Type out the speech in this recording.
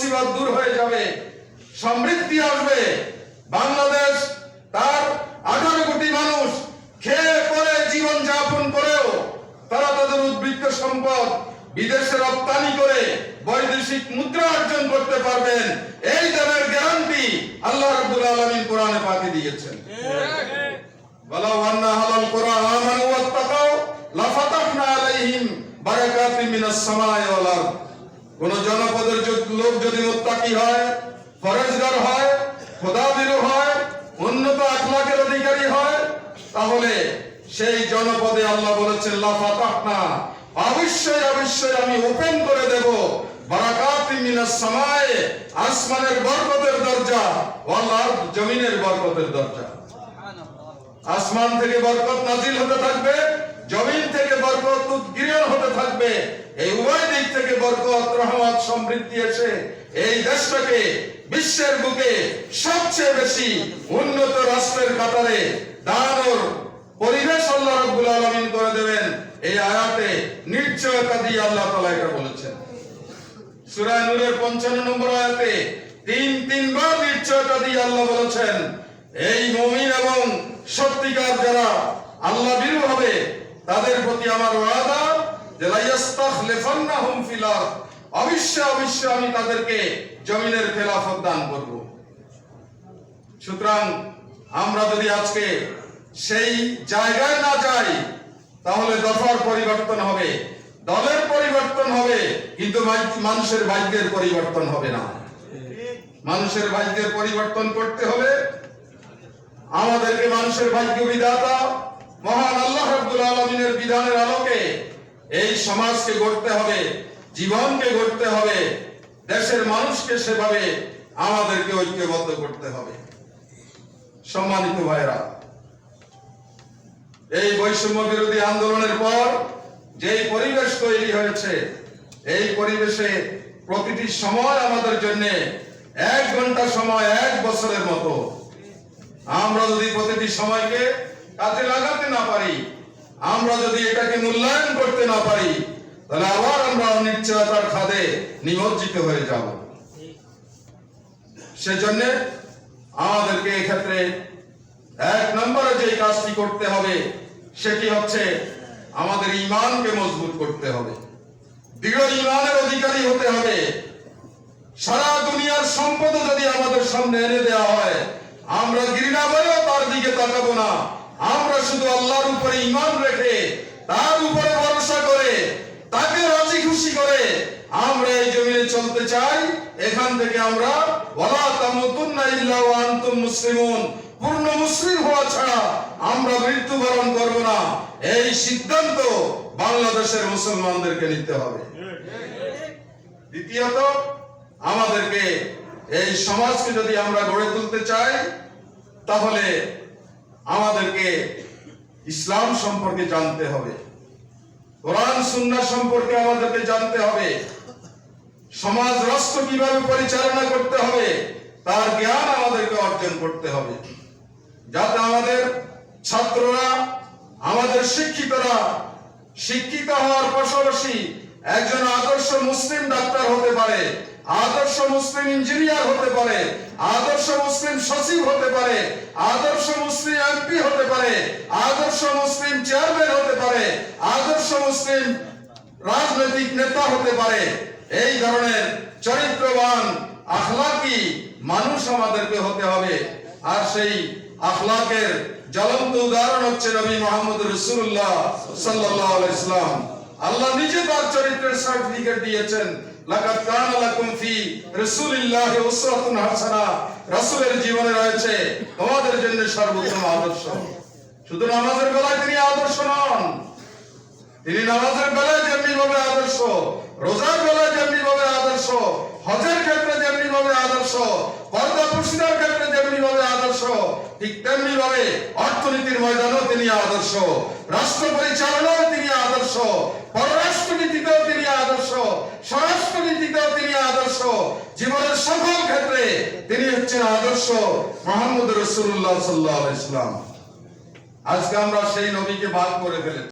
মুসিবত দূর হয়ে যাবে, সমৃদ্ধি আসবে। বাংলাদেশ তার আঠারো কোটি মানুষ খেয়ে পরে জীবন যাপন করেও তারা তাদের উদ্বৃত্ত সম্পদ বিদেশে রপ্তানি করে বৈদেশিক মুদ্রা অর্জন করতে পারবেন। এই দামের গ্যারান্টি আল্লাহ রব্দুল আলমী কোরআনে পাতি দিয়েছেন। বলা ওয়ান্না আলাইহিম বারাকাতিন মিনাস সামাই ওয়াল আরদ। কোন জনপদের লোক যদি মুত্তাকি হয় ফরেজগার হয় খোদাবিরু হয়, উন্নত আখলাকের অধিকারী হয়, তাহলে সেই জনপদে আল্লাহ বলেছেন, লা ফাতাহনা। অবশ্যই অবশ্যই আমি ওপেন করে দেব, বারাকাত মিনাস সামায়ে, আসমানের বরকতের দরজা, ওয়াল জমিনের বরকতের দরজা। আসমান থেকে বরকত নাজিল হতে থাকবে, জমিন থেকে বরকত উদ্গীরণ হতে থাকবে এই উভয় দিক থেকে বরকত, রহমত, সমৃদ্ধি এসে এই দেশটাকে বিশ্বের বুকে সবচেয়ে বেশি উন্নত রাষ্ট্রের কাতারে দাঁড়ানোর পরিবেশ আল্লাহ রাব্বুল আলামিন করে দেবেন। এই আয়াতে নিশ্চয়তা দিয়ে আল্লাহ তাআলা এটা বলেছেন। সূরা নূরের 55 নম্বর আয়াতে তিন, তিনবার নিশ্চয়তা দিয়ে আল্লাহ বলেছেন, এই মুমিন এবং সত্যিকার যারা আল্লাহ বিরু হবে, তাদের প্রতি আমার ওয়াদা আমি তাদেরকে জমিনের খেলাফত দান করব। সুতরাং আমরা যদি আজকে সেই জায়গায় না যাই, তাহলে দফার পরিবর্তন হবে, দলের পরিবর্তন হবে, কিন্তু মানুষের ভাগ্যের পরিবর্তন হবে না। মানুষের ভাগ্যের পরিবর্তন করতে হবে। আমাদেরকে মানুষের ভাগ্য বিধাতা, মহান আল্লাহ আলামিনের বিধানের আলোকে এই সমাজকে গড়তে হবে, জীবনকে গড়তে হবে, দেশের মানুষকে সেভাবে আমাদেরকে ঐক্যবদ্ধ করতে হবে। সম্মানিত ভাইরা এই বৈষম্য বিরোধী আন্দোলনের পর যেই পরিবেশ তৈরি হয়েছে, এই পরিবেশে প্রতিটি সময় আমাদের জন্য এক ঘণ্টা সময়, এক বছরের মতো। আমরা যদি প্রতিটি সময়কে কাজে লাগাতে না পারি আমরা যদি এটাকে মূল্যায়ন করতে না পারি, তাহলে আবার আমরা অনিশ্চয়তার খাদে নিমজ্জিত হয়ে যাব। সেজন্য আমাদেরকে এক্ষেত্রে এক নম্বরে যে কাজটি করতে হবে, সেটি হচ্ছে আমাদের ইমানকে মজবুত করতে হবে। দৃঢ় ইমানের অধিকারী হতে হবে। সারা দুনিয়ার সম্পদ যদি আমাদের সামনে এনে দেওয়া হয়, আমরা ঘৃণা তার দিকে তাকাবো না। আমরা শুধু আল্লাহর উপরে ইমান রেখে তার উপরে ভরসা করে, তাকে রাজি খুশি করে আমরা এই জমিনে চলতে চাই। এখান থেকে আমরা, ওয়ালা তামুতুন্না ইল্লা ওয়া আনতুম মুসলিমুন। পূর্ণ মুসলিম হওয়া ছাড়া আমরা মৃত্যুবরণ করব না। এই সিদ্ধান্ত বাংলাদেশের মুসলমানদেরকে নিতে হবে। দ্বিতীয়ত, আমাদেরকে এই সমাজকে যদি আমরা গড়ে তুলতে চাই, তাহলে আমাদেরকে ইসলাম সম্পর্কে জানতে হবে। কোরআন, সুন্নাহ সম্পর্কে আমাদেরকে জানতে হবে। সমাজ রাষ্ট্র কীভাবে পরিচালনা করতে হবে, তার জ্ঞান আমাদেরকে অর্জন করতে হবে। যাতে আমাদের ছাত্ররা, আমাদের শিক্ষিতরা, শিক্ষিত হওয়ার পাশাপাশি একজন আদর্শ মুসলিম ডাক্তার হতে পারে, আদর্শ মুসলিম ইঞ্জিনিয়ার হতে পারে আদর্শ মুসলিম সচিব হতে পারে, আদর্শ মুসলিম এমপি হতে পারে, আদর্শ মুসলিম চেয়ারম্যান হতে পারে, আদর্শ মুসলিম রাজনৈতিক নেতা হতে পারে। এই ধরনের চরিত্রবান, আখলাকি মানুষ আমাদেরকে হতে হবে। আর সেই আখলাকের জ্বলন্ত উদাহরণ হচ্ছে নবী মোহাম্মদ রসুল্লাহ আলাইহি ইসলাম আল্লাহ নিজে তার চরিত্রের সার্টিফিকেট দিয়েছেন। লাকাদ কানা লাকুম ফি রাসূলিল্লাহি উসওয়াতুন হাসানা। রাসূলের জীবনে রয়েছে তোমাদের জন্য সর্বোত্তম আদর্শ। শুধু নামাজের বেলায় তিনি আদর্শ নন, তিনি নামাজের বেলায় যেমনি ভাবে আদর্শ, রোজার বেলায় যেমনি ভাবে আদর্শ, হজের ক্ষেত্রে যেমনি ভাবে আদর্শ, পর্দা পুরস্কার ক্ষেত্রে যেমনি ভাবে আদর্শ, ঠিক তেমনি ভাবে অর্থনীতির ময়দানেও তিনি আদর্শ, রাষ্ট্র পরিচালনাও তিনি আদর্শ পররাষ্ট্র নীতিতেও তিনি আদর্শ স্বরাষ্ট্র নীতিতেও তিনি আদর্শ, জীবনের সকল ক্ষেত্রে তিনি হচ্ছেন আদর্শ মোহাম্মদ রসুল্লাহ সাল্লাহ ইসলাম আজকে আমরা সেই নবীকে বাদ করে ফেলেছি।